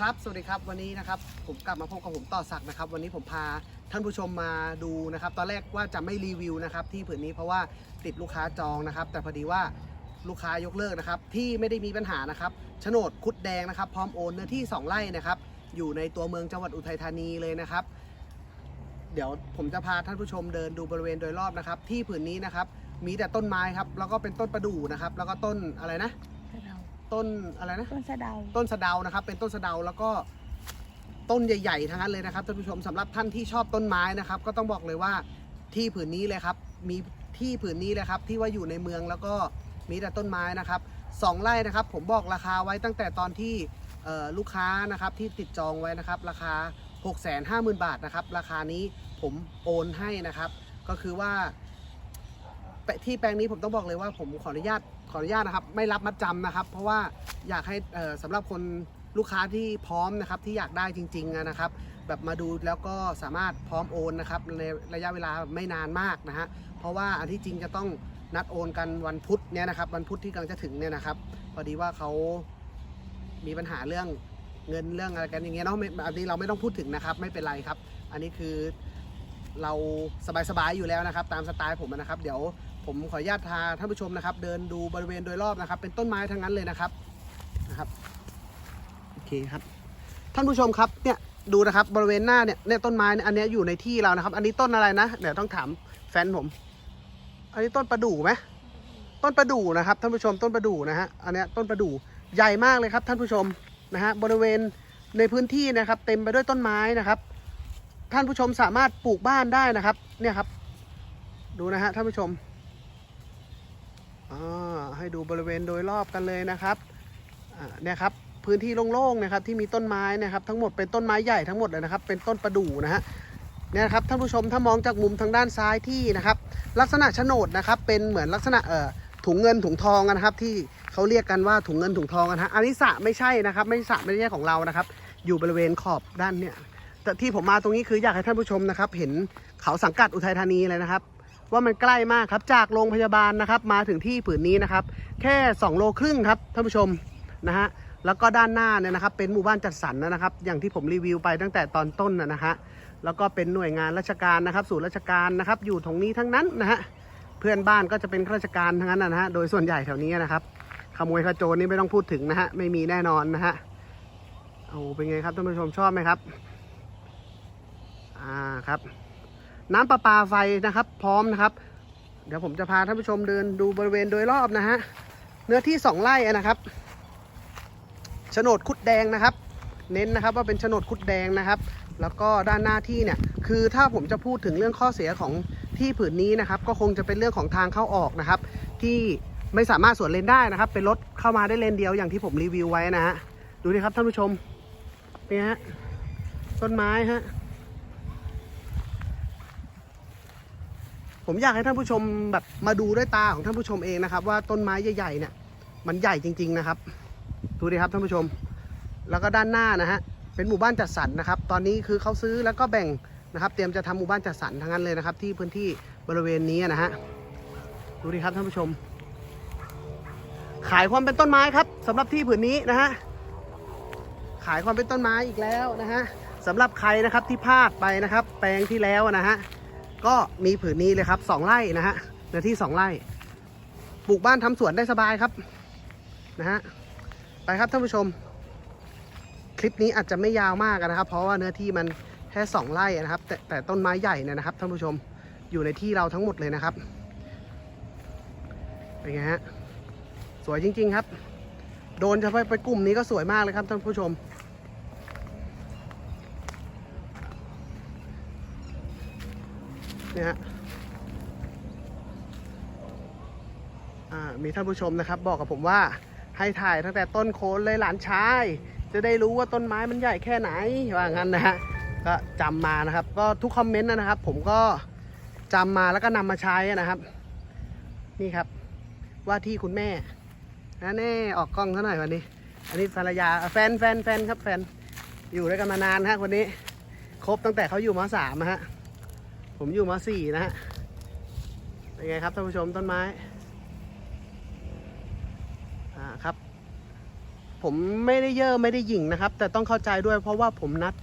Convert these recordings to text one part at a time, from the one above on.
ครับ สวัสดีครับวันนี้นะครับผมกลับมาพบกับผมต่อศักดิ์นะครับ วันนี้ผมพาท่านผู้ชมมาดูนะครับ ตอนแรกว่าจะไม่รีวิวนะครับ ที่ผืนนี้เพราะว่าติดลูกค้าจองนะครับ แต่พอดีว่าลูกค้ายกเลิกนะครับ ที่ไม่ได้มีปัญหานะครับโฉนดคุดแดงนะครับ พร้อมโอนเนื้อที่ 2ไร่นะครับ อยู่ในตัวเมืองจังหวัดอุทัยธานีเลยนะครับ เดี๋ยวผมจะพาท่านผู้ชมเดินดูบริเวณโดยรอบนะครับ ที่ผืนนี้นะครับ มีแต่ต้นไม้ครับแล้วก็เป็นต้นประดู่นะครับ แล้วก็ต้นอะไรนะ ต้นอะไรนะ ต้นสะเดา ต้นสะเดานะครับ เป็นต้นสะเดาแล้วก็ต้นใหญ่ๆทั้งนั้นเลยนะครับท่านผู้ชมสำหรับท่านที่ชอบต้นไม้นะครับ ก็ต้องบอกเลยว่าที่ผืนนี้เลยครับ มีที่ผืนนี้เลยครับ ที่ว่าอยู่ในเมืองแล้วก็มีแต่ต้นไม้นะครับสองไร่นะครับ ผมบอกราคาไว้ตั้งแต่ตอนที่เอ่อลูกค้านะครับที่ติดจองไว้นะครับ ราคา 6 5 0 0 0 0 บาทนะครับ ราคานี้ผมโอนให้นะครับ ก็คือว่าที่แปลงนี้ผมต้องบอกเลยว่าผมขออนุญาต ขออนุญาตนะครับไม่รับมัดจำนะครับ เพราะว่าอยากให้สำหรับคนลูกค้าที่พร้อมนะครับที่อยากได้จริงๆนะครับ แบบมาดูแล้วก็สามารถพร้อมโอนนะครับในระยะเวลาไม่นานมากนะฮะเพราะว่าอันที่จริงจะต้องนัดโอนกันวันพุธเนี่ยนะครับวันพุธที่กำลังจะถึงเนี่ยนะครับพอดีว่าเขามีปัญหาเรื่องเงินเรื่องอะไรกันอย่างเงี้ยเนาะไม่อันนี้เราไม่ต้องพูดถึงนะครับ ไม่เป็นไรครับ อันนี้คือเราสบายๆอยู่แล้วนะครับ ตามสไตล์ผมนะครับ เดี๋ยว ผมขออนุญาตพาท่านผู้ชมนะครับ เดินดูบริเวณโดยรอบนะครับ เป็นต้นไม้ทั้งนั้นเลยนะครับนะครับโอเคครับ ท่านผู้ชมครับเนี่ยดูนะครับบริเวณหน้าเนี่ยเนี่ยต้นไม้เนี่ยอันนี้อยู่ในที่เรานะครับ อันนี้ต้นอะไรนะเดี๋ยวต้องถามแฟนผม อันนี้ต้นประดู่ไหมต้นประดู่นะครับท่านผู้ชมต้นประดู่นะฮะอันนี้ต้นประดู่ใหญ่มากเลยครับ ท่านผู้ชมนะฮะบริเวณในพื้นที่นะครับ เต็มไปด้วยต้นไม้นะครับ ท่านผู้ชมสามารถปลูกบ้านได้นะครับ เนี่ยครับ ดูนะฮะท่านผู้ชม ให้ดูบริเวณโดยรอบกันเลยนะครับเนี่ยครับพื้นที่โล่งๆนะครับที่มีต้นไม้นะครับ ทั้งหมดเป็นต้นไม้ใหญ่ทั้งหมดเลยนะครับ เป็นต้นประดู่นะฮะเนี่ยครับท่านผู้ชมถ้ามองจากมุมทางด้านซ้ายที่นะครับ ลักษณะโฉนดนะครับ เป็นเหมือนลักษณะเอ่อถุงเงินถุงทองนะครับ ที่เขาเรียกกันว่าถุงเงินถุงทองนะฮะอันนี้สระไม่ใช่นะครับ ไม่สระไม่ใช่ของเรานะครับ อยู่บริเวณขอบด้านเนี่ยแต่ที่ผมมาตรงนี้คืออยากให้ท่านผู้ชมนะครับ เห็นเขาสังกัดอุทัยธานีเลยนะครับ ว่ามันใกล้มากครับ จากโรงพยาบาลนะครับ มาถึงที่ผืนนี้นะครับ แค่ 2 โลครึ่งครับท่านผู้ชมนะฮะแล้วก็ด้านหน้าเนี่ยนะครับ เป็นหมู่บ้านจัดสรรนะครับ อย่างที่ผมรีวิวไปตั้งแต่ตอนต้นนะฮะแล้วก็เป็นหน่วยงานราชการนะครับศูนย์ราชการนะครับ อยู่ตรงนี้ทั้งนั้นนะฮะเพื่อนบ้านก็จะเป็นข้าราชการทั้งนั้นนะฮะโดยส่วนใหญ่แถวนี้นะครับขโมยขโจรนี่ไม่ต้องพูดถึงนะฮะไม่มีแน่นอนนะฮะโอ้เป็นไงครับท่านผู้ชมชอบไหมครับ อ่าครับ น้ำประปาไฟนะครับ พร้อมนะครับ เดี๋ยวผมจะพาท่านผู้ชมเดินดูบริเวณโดยรอบนะฮะเนื้อที่สองไร่นะครับโฉนดคุดแดงนะครับ เน้นนะครับว่าเป็นโฉนดคุดแดงนะครับ แล้วก็ด้านหน้าที่เนี่ยคือถ้าผมจะพูดถึงเรื่องข้อเสียของที่ผืนนี้นะครับ ก็คงจะเป็นเรื่องของทางเข้าออกนะครับ ที่ไม่สามารถสวนเลนได้นะครับ เป็นรถเข้ามาได้เลนเดียวอย่างที่ผมรีวิวไว้นะฮะดูดิครับท่านผู้ชมเนี่ฮะต้นไม้ฮะ ผมอยากให้ท่านผู้ชมแบบมาดูด้วยตาของท่านผู้ชมเองนะครับ ว่าต้นไม้ใหญ่ๆเนี่ย มันใหญ่จริง ๆนะครับ ดูดิครับท่านผู้ชม แล้วก็ด้านหน้านะฮะเป็นหมู่บ้านจัดสรรนะครับ ตอนนี้คือเขาซื้อแล้วก็แบ่งนะครับ เตรียมจะทำหมู่บ้านจัดสรรทั้งนั้นเลยนะครับ ที่พื้นที่บริเวณนี้นะฮะดูดิครับท่านผู้ชม ขายความเป็นต้นไม้ครับสำหรับที่ผืนนี้นะฮะขายความเป็นต้นไม้อีกแล้วนะฮะสำหรับใครนะครับที่พลาดไปนะครับ แปลงที่แล้วนะฮะ ก็มีผืนนี้เลยครับสองไร่นะฮะเนื้อที่สองไร่ ปลูกบ้านทำสวนได้สบายครับนะฮะไปครับท่านผู้ชม คลิปนี้อาจจะไม่ยาวมากนะครับ เพราะว่าเนื้อที่มันแค่สองไร่นะครับ แต่แต่ต้นไม้ใหญ่เนี่ยนะครับท่านผู้ชมอยู่ในที่เราทั้งหมดเลยนะครับเป็นไงฮะสวยจริง ๆ ครับ โดนเฉพาะไปกลุ่มนี้ก็สวยมากเลยครับท่านผู้ชม เนี่ยมีท่านผู้ชมนะครับบอกกับผมว่าให้ถ่ายตั้งแต่ต้นโคนเลยหลานชาย จะได้รู้ว่าต้นไม้มันใหญ่แค่ไหนว่างั้นนะฮะก็จำมานะครับ ก็ทุกคอมเมนต์นะครับ ผมก็จำมาแล้วก็นำมาใช้นะครับ นี่ครับ ว่าที่คุณแม่นะแน่ออกกล้องเท่าหน่อยวันนี้ อันนี้ภรรยาแฟนแฟนแฟนครับแฟนอยู่ด้วยกันมานานฮะคนนี้ ครบตั้งแต่เขาอยู่มสามฮะ ผมอยู่มาสี่นะฮะเป็นไงครับท่านผู้ชมต้นไม้ อ่าครับ ผมไม่ได้เย่อไม่ได้หยิ่งนะครับ แต่ต้องเข้าใจด้วยเพราะว่าผมนัด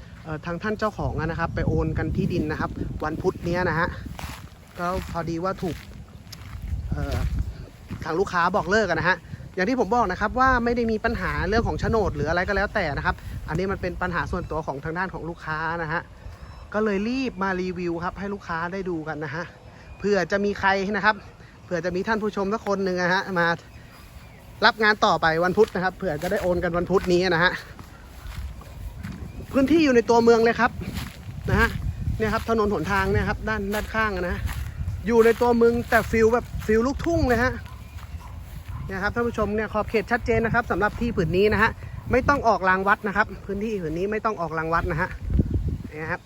ทางท่านเจ้าของนะครับ ไปโอนกันที่ดินนะครับ วันพุธนี้นะฮะก็พอดีว่าถูกทางลูกค้าบอกเลิกกันนะฮะอย่างที่ผมบอกนะครับว่าไม่ได้มีปัญหาเรื่องของโฉนดหรืออะไรก็แล้วแต่นะครับ อันนี้มันเป็นปัญหาส่วนตัวของทางด้านของลูกค้านะฮะ ก็เลยรีบมารีวิวครับ ให้ลูกค้าได้ดูกันนะฮะเผื่อจะมีใครนะครับเผื่อจะมีท่านผู้ชมสักคนหนึ่งนะฮะมารับงานต่อไปวันพุธนะครับเผื่อจะได้โอนกันวันพุธนี้นะฮะพื้นที่อยู่ในตัวเมืองเลยครับนะฮะเนี่ยครับถนนหนทางเนี่ยครับด้านด้านข้างนะฮะอยู่ในตัวเมืองแต่ฟิลแบบฟิลลูกทุ่งเลยฮะเนี่ยครับท่านผู้ชมเนี่ยขอบเขตชัดเจนนะครับสำหรับที่ผืนนี้นะฮะไม่ต้องออกรางวัดนะครับ พื้นที่ผืนนี้ไม่ต้องออกรางวัดนะฮะเนี่ยครับ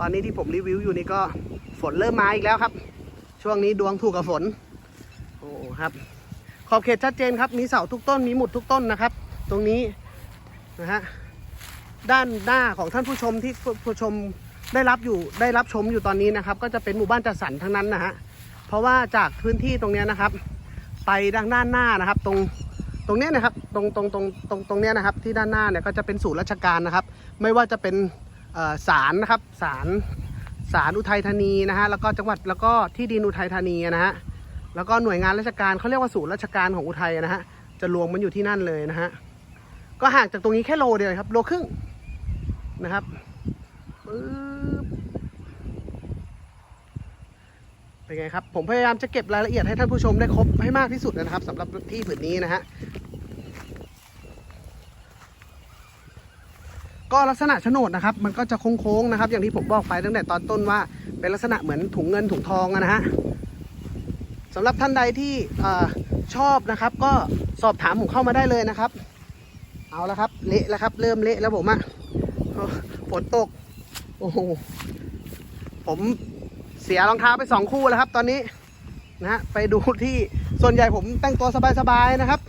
ตอนนี้ที่ผมรีวิวอยู่นี่ก็ฝนเริ่มมาอีกแล้วครับ ช่วงนี้ดวงถูกกับฝน โอ้ครับ ขอบเขตชัดเจนครับ มีเสาทุกต้น มีหมุดทุกต้นนะครับ ตรงนี้นะฮะ ด้านหน้าของท่านผู้ชมที่ผู้ชมได้รับอยู่ได้รับชมอยู่ตอนนี้นะครับ ก็จะเป็นหมู่บ้านจัดสรรทั้งนั้นนะฮะ เพราะว่าจากพื้นที่ตรงนี้นะครับ ไปด้านด้านหน้านะครับ ตรงตรงนี้นะครับ ตรงตรงตรงตรงตรงนี้นะครับ ที่ด้านหน้าเนี่ยก็จะเป็นศูนย์ราชการนะครับ ไม่ว่าจะเป็น ศาลนะครับศาลศาลอุทัยธานีนะฮะแล้วก็จังหวัดแล้วก็ที่ดินอุทัยธานีนะฮะแล้วก็หน่วยงานราชการเขาเรียกว่าศูนย์ราชการของอุทัยนะฮะจะรวมมันอยู่ที่นั่นเลยนะฮะก็ห่างจากตรงนี้แค่โลเดียวครับ โลครึ่งนะครับปึ๊บเป็นไงครับ ผมพยายามจะเก็บรายละเอียดให้ท่านผู้ชมได้ครบให้มากที่สุดนะครับสำหรับที่ผืนนี้นะฮะ ก็ลักษณะโฉนดนะครับ มันก็จะโค้งๆนะครับ อย่างที่ผมบอกไปตั้งแต่ตอนต้นว่า เป็นลักษณะเหมือนถุงเงินถุงทองนะฮะสำหรับท่านใดที่อชอบนะครับ ก็สอบถามผมเข้ามาได้เลยนะครับ เอาละครับ เละแล้วครับ เริ่มเละแล้วผมอะฝนตก โอ้โหผมเสียรองเท้าไปสองคู่แล้วครับ ตอนนี้นะฮะไปดูที่ส่วนใหญ่ผมแต่งตัวสบายๆนะครับ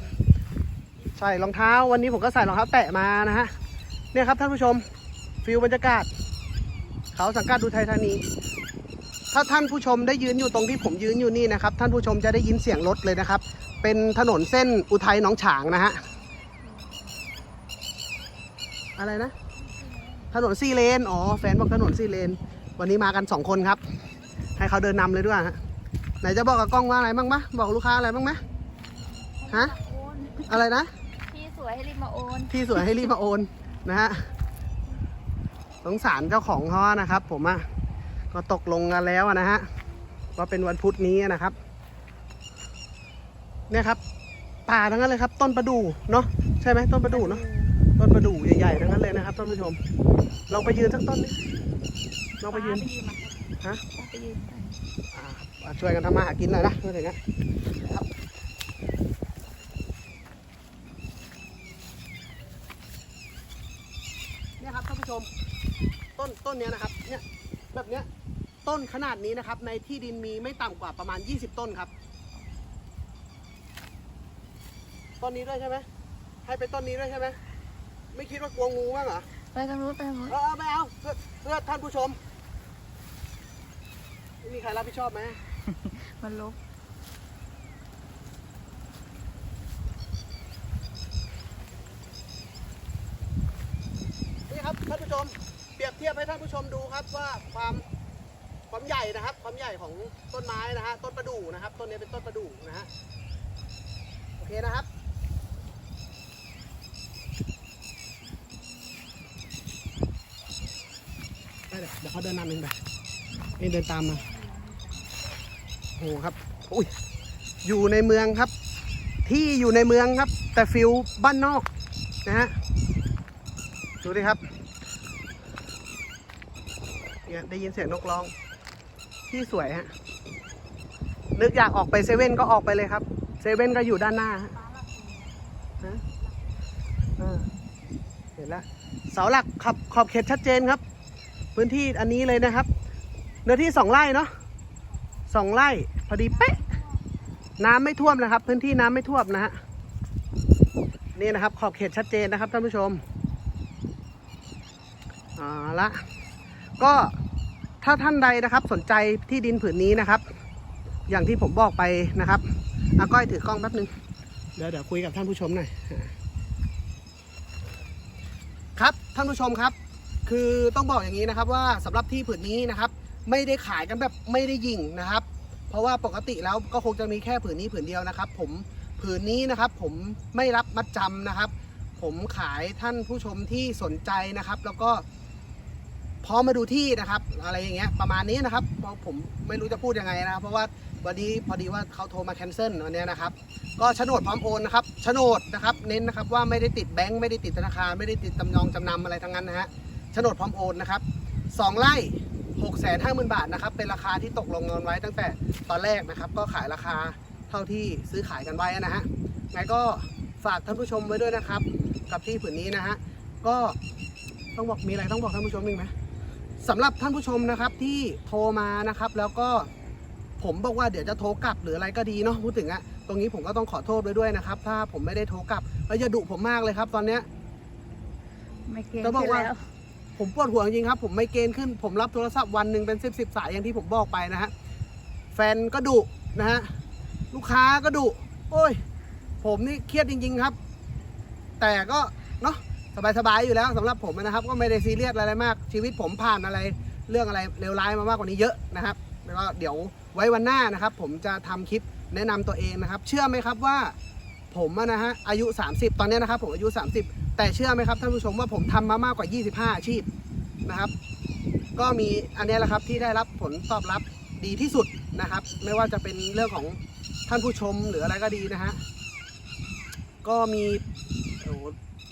ใส่รองเท้าวันนี้ผมก็ใส่รองเท้าแตะมานะฮะ เนี่ยครับท่านผู้ชมฟิลบรรยากาศ เขาสังกัดดูไทยธานี ถ้าท่านผู้ชมได้ยืนอยู่ตรงที่ผมยืนอยู่นี่นะครับ ท่านผู้ชมจะได้ยินเสียงรถเลยนะครับ เป็นถนนเส้นอุทัยหนองฉางนะฮะอะไรนะ ถนนซีเลนอ๋อแฟนบอกถนนซีเลน วันนี้มากันสองคนครับ ให้เขาเดินนำเลยด้วยฮะไหนจะบอกกับกล้องว่าอะไรบ้างมะบอกลูกค้าอะไรบ้างมะฮะโอนอะไรนะพี่สวยให้รีบมาโอน ที่สวยให้รีบมาโอน นะฮะสงสารเจ้าของเขานะครับ ผมอะก็ตกลงกันแล้วอะนะฮะว่าเป็นวันพุธนี้นะครับ เนี่ยครับป่าทั้งนั้นเลยครับ ต้นประดู่เนาะใช่ไหมต้นประดู่เนาะต้นประดู่ใหญ่ๆทั้งนั้นเลยนะครับท่านผู้ชมลองไปยืนสักต้นนี้ลองไปยืนไปยืนมาฮะไปยืนอ่าอ่าช่วยกันทำมาหากินหน่อยนะเพื่อนอย่างเงี้ยครับเนี่ยครับท่านผู้ชม ต้นต้น เนี้ยนะครับเนี่ยแบบเนี้ยต้นขนาดนี้นะครับ ในที่ดินมีไม่ต่ำกว่าประมาณ 20 ต้นครับต้นนี้ด้วยใช่ไหมให้ไปต้นนี้ด้วยใช่ไหมไม่คิดว่ากลัวงูบ้างเหรอไปทางนู้นไปทางนู้นเออไม่เอาเพื่อเพื่อท่านผู้ชมไม่มีใครรับผิดชอบไหม มันลบนี่ครับท่านผู้ชม เทียบให้ท่านผู้ชมดูครับว่าความความใหญ่นะครับ ความใหญ่ของต้นไม้นะฮะต้นประดู่นะครับ ต้นนี้เป็นต้นประดู่นะฮะโอเคนะครับไปเดี๋ยวเขาเดินนำเองไปนี่เดินตามมาโอ้โหครับอุ้ยอยู่ในเมืองครับ ที่อยู่ในเมืองครับ แต่ฟิลบ้านนอกนะฮะดูดิครับ เนี่ยได้ยินเสียงนกร้อง ที่สวยฮะ นึกอยากออกไปเซเว่นก็ออกไปเลยครับ เซเว่นก็อยู่ด้านหน้าฮะฮะเออเห็นแล้วเสาหลักขอบขอบเขตชัดเจนครับ พื้นที่อันนี้เลยนะครับ เนื้อที่สองไร่เนาะสองไร่พอดีเป๊ะ น้ำไม่ท่วมนะครับ พื้นที่น้ำไม่ท่วมนะฮะนี่นะครับ ขอบเขตชัดเจนนะครับท่านผู้ชมเอาละ ก็ถ้าท่านใดนะครับสนใจที่ดินผืนนี้นะครับ อย่างที่ผมบอกไปนะครับอาก้อยถือกล้องแป๊บนึงเดี๋ยวเดี๋ยวคุยกับท่านผู้ชมหน่อยานผู้ชมครับ คือต้องบอกอย่างนี้นะครับว่าสำหรับที่ผืนนี้นะครับ ไม่ได้ขายกันแบบไม่ได้ยิงนะครับ เพราะว่าปกติแล้วก็คงจะมีแค่ผืนนี้ผืนเดียวนะครับ ผมผืนนี้นะครับ ผมไม่รับมัดจำนะครับ ผมขายท่านผู้ชมที่สนใจนะครับ แล้วก็ พร้อมมาดูที่นะครับ อะไรอย่างเงี้ยประมาณนี้นะครับเพราะผมไม่รู้จะพูดยังไงนะครับ เพราะว่าวันนี้พอดีว่าเขาโทรมาแคนเซิลวันเนี้ยนะครับ ก็โฉนดพร้อมโอนนะครับโฉนดนะครับ เน้นนะครับว่าไม่ได้ติดแบงก์ไม่ได้ติดธนาคารไม่ได้ติดจำนองจำนำอะไรทั้งนั้นนะฮะโฉนดพร้อมโอนนะครับสองไร่หกแสนห้าหมื่นบาทนะครับ เป็นราคาที่ตกลงกันไว้ตั้งแต่ตอนแรกนะครับ ก็ขายราคาเท่าที่ซื้อขายกันไว้นะฮะไงก็ฝากท่านผู้ชมไว้ด้วยนะครับ กับที่ผืนนี้นะฮะก็ต้องบอกมีอะไรต้องบอกท่านผู้ชมอีกไหม สำหรับท่านผู้ชมนะครับที่โทรมานะครับ แล้วก็ผมบอกว่าเดี๋ยวจะโทรกลับหรืออะไรก็ดีเนาะพูดถึงอะตรงนี้ผมก็ต้องขอโทษไว้ด้วยนะครับ ถ้าผมไม่ได้โทรกลับแล้วอย่าดุผมมากเลยครับตอนเนี้ย ไม่เก่งจะบอกขึ้นว่า แล้ว ผมปวดหัวจริงๆครับผมไม่เกณฑ์ขึ้นผมรับโทรศัพท์วันหนึ่งเป็นสิบสิบสายอย่างที่ผมบอกไปนะฮะแฟนก็ดุนะฮะลูกค้าก็ดุโอ้ย ผมนี่เครียดจริง ๆครับ แต่ก็เนาะ สบายๆอยู่แล้วสำหรับผมนะครับ ก็ไม่ได้ซีเรียสอะไรมาก ชีวิตผมผ่านอะไรเรื่องอะไรเลวร้ายมามากกว่านี้เยอะนะครับแล้วก็เดี๋ยวไว้วันหน้านะครับ ผมจะทำคลิปแนะนำตัวเองนะครับ เชื่อไหมครับว่าผมนะฮะอายุ 30 ตอนนี้นะครับ ผมอายุ 30 แต่เชื่อไหมครับท่านผู้ชมว่าผมทำมามากกว่า 25 อาชีพนะครับ ก็มีอันนี้แหละครับที่ได้รับผลตอบรับดีที่สุดนะครับ ไม่ว่าจะเป็นเรื่องของท่านผู้ชมหรืออะไรก็ดีนะฮะก็มี โอ้โห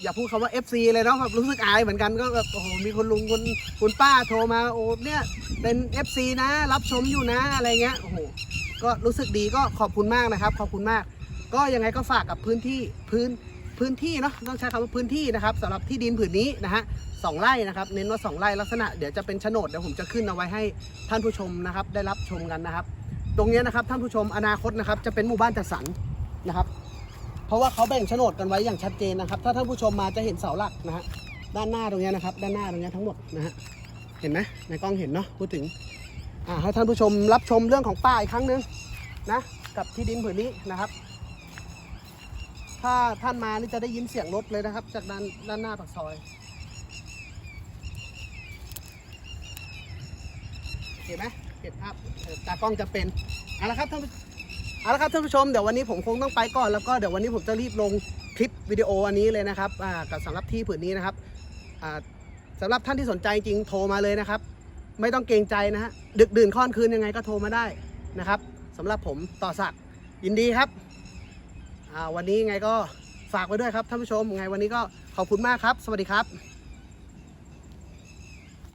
อย่าพูดคำว่า FC เลยเนาะแบบรู้สึกอายเหมือนกันก็แบบโอ้โหมีคนลุงคนคุณป้าโทรมาโอ้เนี่ยเป็น FC นะ รับชมอยู่นะอะไรเงี้ยโอ้โหก็รู้สึกดีก็ขอบคุณมากนะครับ ขอบคุณมาก ก็ยังไงก็ฝากกับพื้นที่พื้นพื้นที่เนาะต้องใช้คำว่าพื้นที่นะครับสำหรับที่ดินผืนนี้นะฮะสองไร่นะครับเน้นว่าสองไร่ลักษณะเดี๋ยวจะเป็นโฉนดเดี๋ยวผมจะขึ้นเอาไว้ให้ท่านผู้ชมนะครับ ได้รับชมกันนะครับ ตรงเนี้ยนะครับท่านผู้ชมอนาคตนะครับจะเป็นหมู่บ้านจัดสรรนะครับ เพราะว่าเขาแบ่งโฉนดกันไว้อย่างชัดเจนนะครับ ถ้าท่านผู้ชมมาจะเห็นเสาหลักนะฮะด้านหน้าตรงเนี้ยนะครับ ด้านหน้าตรงเนี้ยทั้งหมดนะฮะเห็นไหมในกล้องเห็นเนาะพูดถึงอ่าให้ท่านผู้ชมรับชมเรื่องของป้าอีกครั้งหนึ่งนะกับที่ดินผืนนี้นะครับ ถ้าท่านมานี่จะได้ยินเสียงรถเลยนะครับ จากด้านด้านหน้าปากซอยเห็นไหมเห็นภาพตากล้องจะเป็นเอาละครับท่าน เอาละครับท่านผู้ชมเดี๋ยววันนี้ผมคงต้องไปก่อนแล้วก็เดี๋ยววันนี้ผมจะรีบลงคลิปวิดีโออันนี้เลยนะครับกับสำหรับที่ผืนนี้นะครับอ่าสำหรับท่านที่สนใจจริงโทรมาเลยนะครับ ไม่ต้องเกรงใจนะฮะดึกดื่นค่อนคืนยังไงก็โทรมาได้นะครับสำหรับผมต่อศักยินดีครับวันนี้ไงก็ฝากไว้ด้วยครับท่านผู้ชมไงวันนี้ก็ขอบคุณมากครับ สวัสดีครับ